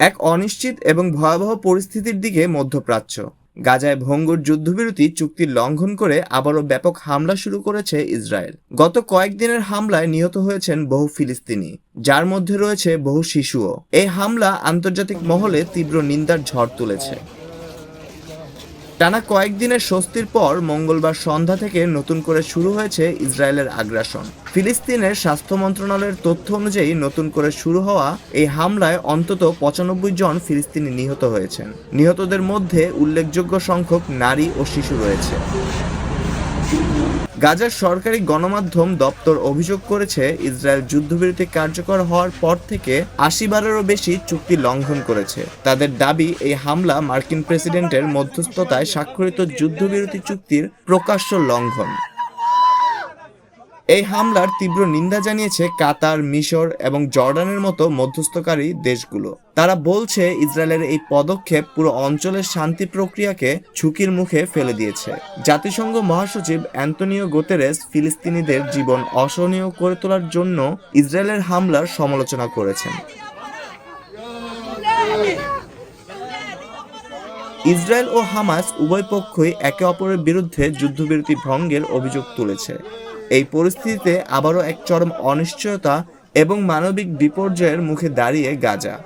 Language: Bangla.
এক অনিশ্চিত এবং ভয়াবহ পরিস্থিতির দিকে মধ্যপ্রাচ্য। গাজায় ভঙ্গুর যুদ্ধবিরতি চুক্তি লঙ্ঘন করে আবারও ব্যাপক হামলা শুরু করেছে ইসরায়েল। গত কয়েকদিনের হামলায় নিহত হয়েছেন বহু ফিলিস্তিনি, যার মধ্যে রয়েছে বহু শিশুও। এই হামলা আন্তর্জাতিক মহলে তীব্র নিন্দার ঝড় তুলেছে। টানা কয়েকদিনের স্বস্তির পর মঙ্গলবার সন্ধ্যা থেকে নতুন করে শুরু হয়েছে ইসরায়েলের আগ্রাসন। ফিলিস্তিনের স্বাস্থ্য মন্ত্রণালয়ের তথ্য অনুযায়ী নতুন করে শুরু হওয়া এই হামলায় অন্তত পঁচানব্বই জন ফিলিস্তিনি নিহত হয়েছেন। নিহতদের মধ্যে উল্লেখযোগ্য সংখ্যক নারী ও শিশু রয়েছে। গাজার সরকারি গণমাধ্যম দপ্তর অভিযোগ করেছে, ইসরায়েল যুদ্ধবিরতি কার্যকর হওয়ার পর থেকে আশি বারেরও বেশি চুক্তি লঙ্ঘন করেছে। তাদের দাবি, এই হামলা মার্কিন প্রেসিডেন্টের মধ্যস্থতায় স্বাক্ষরিত যুদ্ধবিরতি চুক্তির প্রকাশ্য লঙ্ঘন। এই হামলার তীব্র নিন্দা জানিয়েছে কাতার, মিশর এবং জর্ডানের মতো মধ্যস্থকারী দেশগুলো। তারা বলছে, ইসরায়েলের এই পদক্ষেপ পুরো অঞ্চলের শান্তি প্রক্রিয়াকে ঝুঁকির মুখে ফেলে দিয়েছে। জাতিসংঘ মহাসচিব অ্যান্তনিও গোতেরেস ফিলিস্তিনিদের জীবন অসহনীয় করে তোলার জন্য ইসরায়েলের হামলার সমালোচনা করেছেন। ইসরায়েল ও হামাস উভয় পক্ষই একে অপরের বিরুদ্ধে যুদ্ধবিরতি ভঙ্গের অভিযোগ তুলেছে। এই পরিস্থিতিতে আবারও এক চরম অনিশ্চয়তা এবং মানবিক বিপর্যয়ের মুখে দাঁড়িয়ে গাজা।